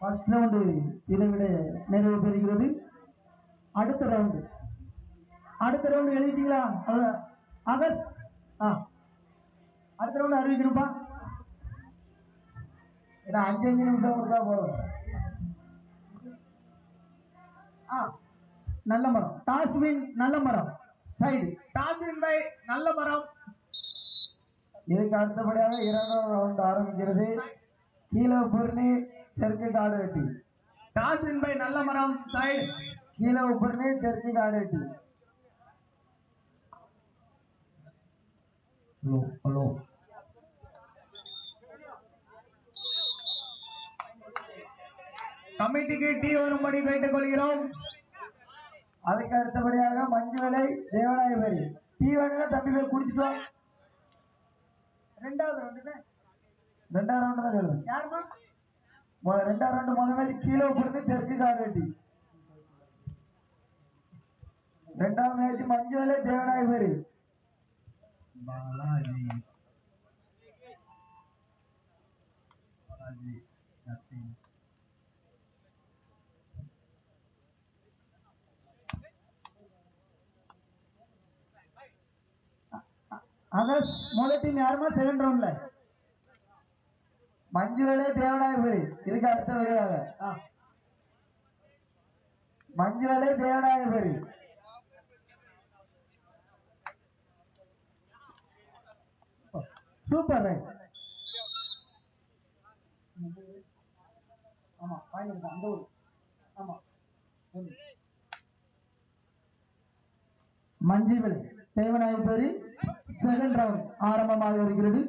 First round இதை விட நிறைவு பெறுகிறது அடுத்த ரவுண்டு அடுத்த ரவுண்டு எழுதிட்டீங்களா? அதான். ஆகஸ்ட் ஆ. அடுத்த ரவுண்டு அறிவிக்கணும்ப்பா ஏன்னா அஞ்சு அஞ்சு நிமிஷம் கொடுத்தா போதும். ஆ. நல்ல மரம். டாஸ்வின் நல்ல மரம். சைடு. டாஸ்வின் பை நல்ல மரம். இதுக்கு அடுத்தபடியாக இரண்டாம் ரவுண்ட் ஆரம்பிக்கிறது. கீழே பொருணி தெற்கு காடு வெட்டி. டாஸ்வின் பை நல்ல மரம். சைடு. கீழே பொருணி தெற்கு காடு வெட்டி. Hello hello. கமிட்டிக்கு டீ வரும்படி கேட்டுக்கொள்கிறோம். கொள்கிறோம் அதுக்கு அடுத்தபடியாக மஞ்சுவலை தேவநாயகரி டீ வேணும்னா தம்பி போய் குடிச்சிட்டு வா. ரெண்டாவது ரவுண்டு ரெண்டாவது ரவுண்டு தான் சொல்லுது. யாருமா முத ரெண்டாவது ரவுண்டு முத மாதிரி கீழே பொருணி தெற்கு காடு வெட்டி. ரெண்டாவது match Manjuvilai Devanayagari Balaji. Balaji nothing August முதல் டீம் யாருமா? செகண்ட் ரவுண்ட்ல மஞ்சுவலே தேவநாயகபுரி இதுக்கு அடுத்த வருகிறாங்க மஞ்சுவலே தேவநாயகபுரி சூப்பர் ரைட் ஆமா மஞ்சு அந்த ஊர் ஆமா. மஞ்சுவலை தேவநாயகபுரி செகண்ட் ரவுண்ட் ஆரம்பமாக வருகிறது.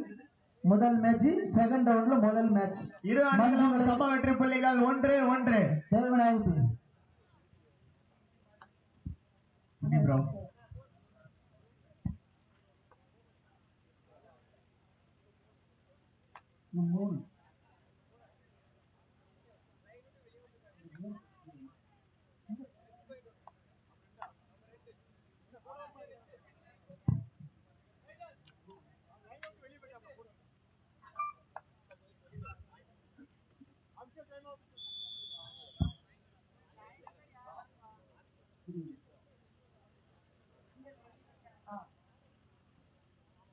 முதல் மேட்ச் செகண்ட் ரவுண்ட்ல முதல் மேட்ச் இரு அணிகளும் சம வெற்றி புள்ளிகள் ஒன்று ஒன்று. தேவநாயகபுரி ப்ரோ மூணு.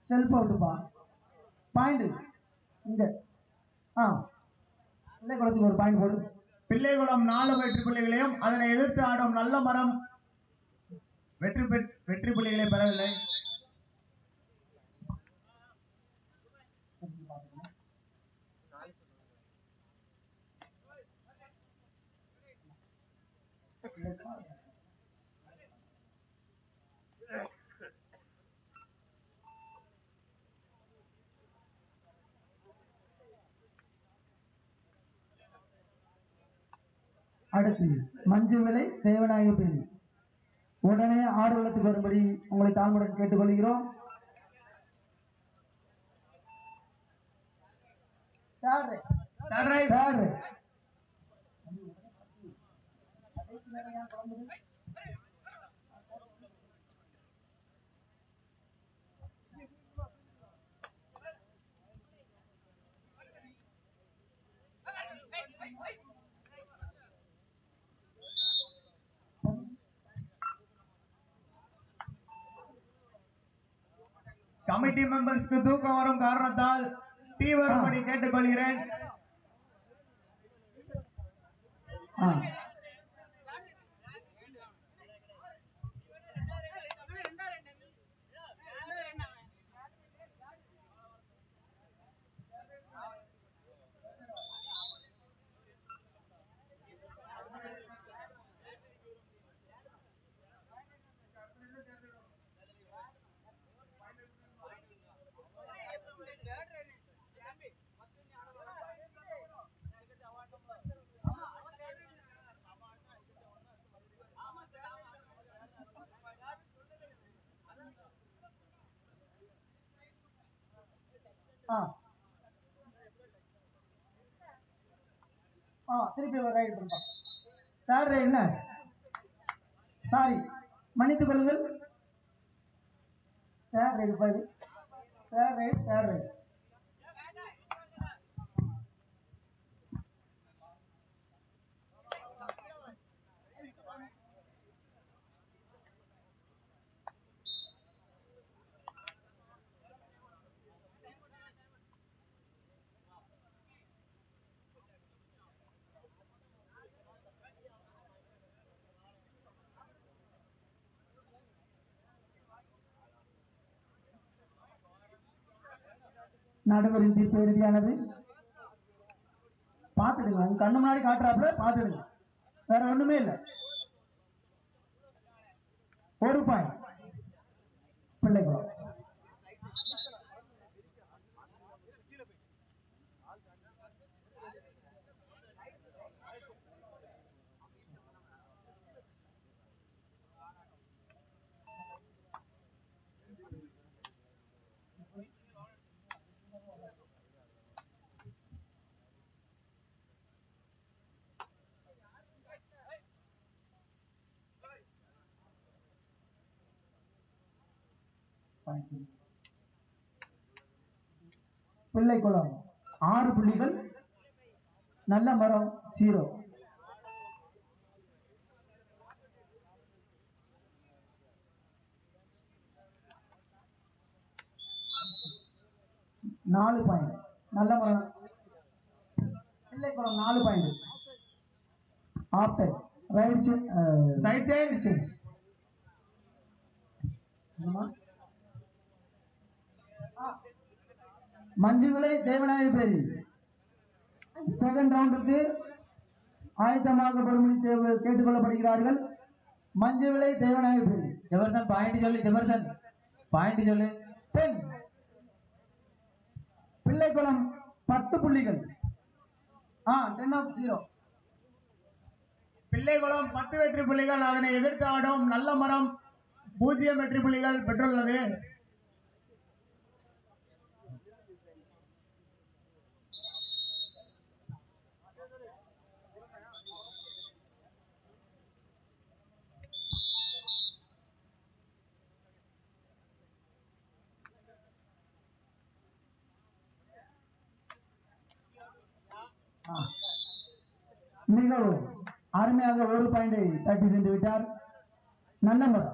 செல்ஃப் அவுட்டுப்பா பாயிண்ட் இந்த ஆ. இல்லை ஒரு பாயிண்ட் போடு. பிள்ளைகுளம் நாலு வெற்றி பிள்ளைகளையும் அதனை எதிர்த்து ஆடும் நல்ல மரம். வெற்றி பெற்- வெற்றி புள்ளிகளை பெறவில்லை. அடுத்து மஞ்சு விலை தேவநாயக பெண் உடனே ஆர்வலத்துக்கு வரும்படி உங்களை தாழ்மையுடன் கேட்டுக்கொள்கிறோம். Third right. கமிட்டி மெம்பர்ஸ்க்கு தூக்கம் வரும் காரணத்தால் டீ வரும்படி கேட்டுக்கொள்கிறேன். ஆ. ஆ திருப்பி ஒரு ரைட் பண்ணுறோம் தேர்ட் ரைட் என்ன? சாரி மன்னித்துக் கொள்ளுங்கள். தேர்ட் ரைட் பாதி தேர்ட் ரைட் தேர்ட் ரைட் நடுவர் தீர்ப்பு இறுதியானது பார்த்துடுங்க உங்க கண்ணு முன்னாடி காட்டுறாப்புல பார்த்துடுங்க. வேற ஒண்ணுமே இல்லை. ஒரு பாயிண்ட் பிள்ளைக்குளம் பிள்ளைக்குளம். ஆறு புள்ளிகள். நல்ல மரம் ஜீரோ நாலு பாயிண்ட் நல்ல மரம். பிள்ளைக்குளம் நாலு point after right side change change Manjuvilai Devanayagapuri second ரவுண்டுக்கு ஆயத்தமாக பெருமணி தேவை கேட்டுக்கொள்ளப்படுகிறார்கள். மஞ்சுவிலை தேவநாயக பேரி ஜெபர்சன் பாயிண்ட் சொல்லு ஜெபர்சன். பாயிண்ட் சொல்லு. டென் பிள்ளைக்குளம் பத்து புள்ளிகள். ஆ டென் ஆஃப் ஜீரோ பிள்ளைகுளம் பத்து வெற்றி புள்ளிகள். அதனை எதிர்த்து ஆடும் நல்ல மரம் பூஜ்ஜியம் வெற்றி புள்ளிகள் பெற்றுள்ளது. மிகவும் அருமையாக ஒரு பாயிண்டை தட்டி சென்று விட்டார். நல்ல முறை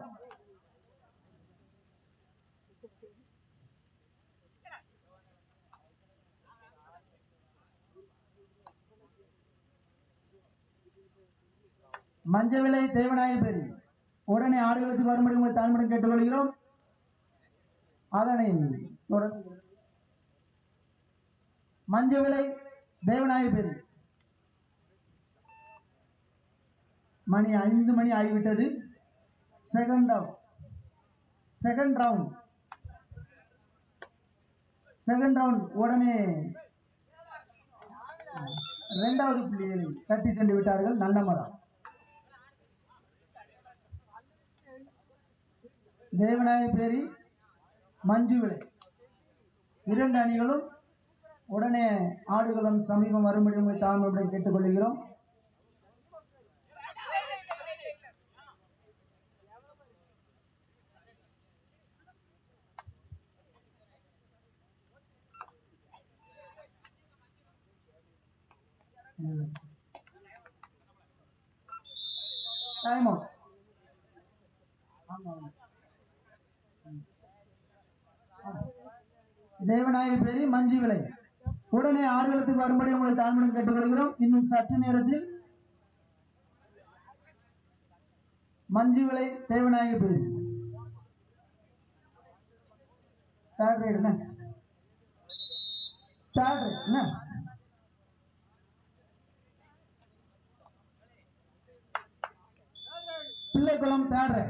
மஞ்சவிலை தேவநாயகபேரி. உடனே ஆடுகளுக்கு வரும்படி உங்களை தாழ்மடம் கேட்டுக்கொள்கிறோம். அதனை தொடர்ந்து மஞ்சவிலை தேவநாயக பேரி மணி ஐந்து மணி ஆகிவிட்டது. Second round second round second round உடனே இரண்டாவது புள்ளிகளை தட்டி சென்று விட்டார்கள் நல்ல மரம் தேவநாயக பேரி மஞ்சுவிலை இரண்டு அணிகளும் உடனே ஆடுகளம் சமீபம் வரும்படி உங்களை தாழ்மையுடன் கேட்டுக்கொள்கிறோம். டைம் அவுட் தேவநாயக பேரி மஞ்சு விலை. உடனே ஆறுகளுக்கு வரும்படி உங்களை தாழ்மையுடன் கேட்டுக்கொள்கிறோம். இன்னும் சற்று நேரத்தில் மஞ்சு விலை தேவநாயகி பிரிவு தேர்ட் ரைடு என்ன? தேர்ட் ரைடு என்ன? பிள்ளைக்குளம் தேர்ட்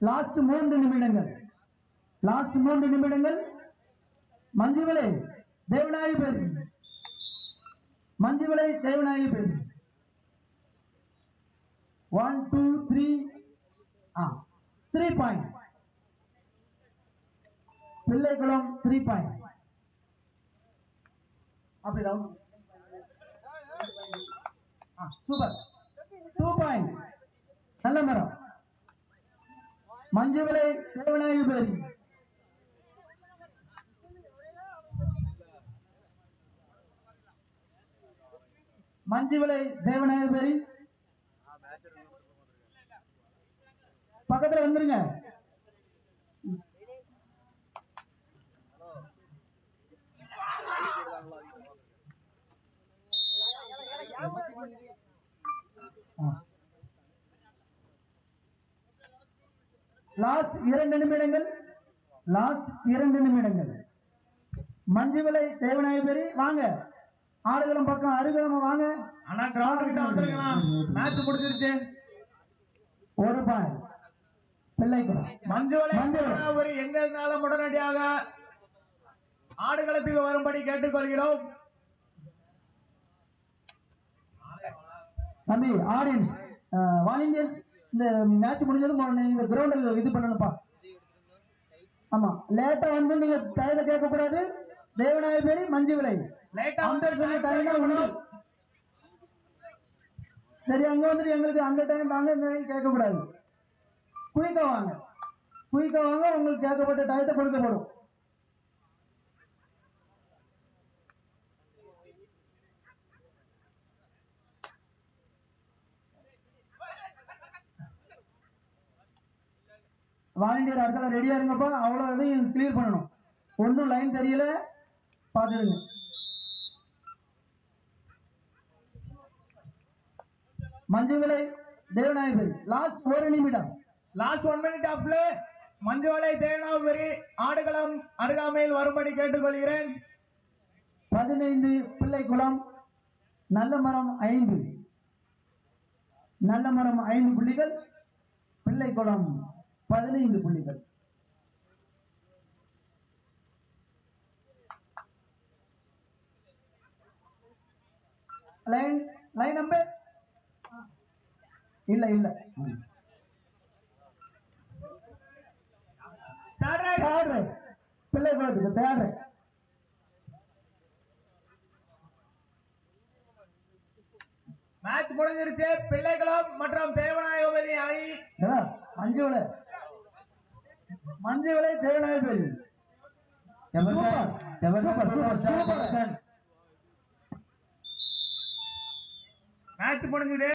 லாஸ்ட் மூன்று நிமிடங்கள். லாஸ்ட் மூன்று நிமிடங்கள். மஞ்சுவிலை தேவநாயகி பேர் Manjuvilai Devanayagapuri one two three ஆ three point Pillaikulam three point அப்படி ரவுண்ட் சூப்பர் டூ பாயிண்ட் நல்ல மரம். மஞ்சுவிலை தேவநாயகி பேரி. மஞ்சுவிலை தேவநாயகி பேரி. பக்கத்துல வந்துருங்க. லாஸ்ட் இரண்டு நிமிடங்கள் லாஸ்ட் இரண்டு நிமிடங்கள். மஞ்சுவிலை தேவநாயகரி வாங்க. ஆடுகளம் பக்கம் அருகிலம் வாங்க. ஆனா கிரவுண்ட் கிட்ட வந்துருங்களா மேட்ச் முடிஞ்சிருச்சு. ஒரு பாயிண்ட் எங்க இருந்தாலும் உடனடியாக ஆடுகளத்துக்கு வரும்படி கேட்டுக்கொள்கிறோம். தம்பி ஆடியன்ஸ் வாலண்டியர்ஸ் இந்த மேட்ச் முடிஞ்சதும் இந்த கிரவுண்டில் இது பண்ணணும்ப்பா. ஆமா. லேட்டா வந்து நீங்க டயத்தை கேட்க கூடாது. தேவநாய பேரி மஞ்சு விலை. லேட்டா அந்த சொன்ன டைம் தான் உண்டு சரி அங்க வந்துட்டு எங்களுக்கு அந்த டைம் தாங்க இந்த டைம் கேட்க கூடாது. குயிக்கா வாங்க. குயிக்கா வாங்க உங்களுக்கு கேட்கப்பட்ட டயத்தை கொடுக்கப்படும். வாலண்டியர் அடுத்த ரெடியா இருங்கப்பா. அவ்வளோ இதையும் கிளியர் பண்ணணும். ஒன்றும் லைன் தெரியல. பார்த்துடுங்க மஞ்சு விலை தேவநாயகர் லாஸ்ட் ஒரு நிமிடம். Last one minute of play Manjuvilai Thenapuri ஆடுகளம் அருகாமையில் வரும்படி கேட்டுக்கொள்கிறேன். பதினைந்து பிள்ளைக்குளம் நல்ல மரம் ஐந்து. நல்ல மரம் ஐந்து புள்ளிகள் பிள்ளைக்குளம். பதினைந்து புள்ளிகள். லைன் லைன் நம்பர் இல்ல இல்ல. பிள்ளைக்குளத்துக்கு தேர்ட் ரைட் மேட்ச் முடிஞ்சிருச்சு. பிள்ளைகளும் மற்றும் தேவநாயகபதி அணி. ஏடா, மஞ்சு விலை சூப்பர். ஜெபர்சன் மேட்ச் முடிஞ்சது.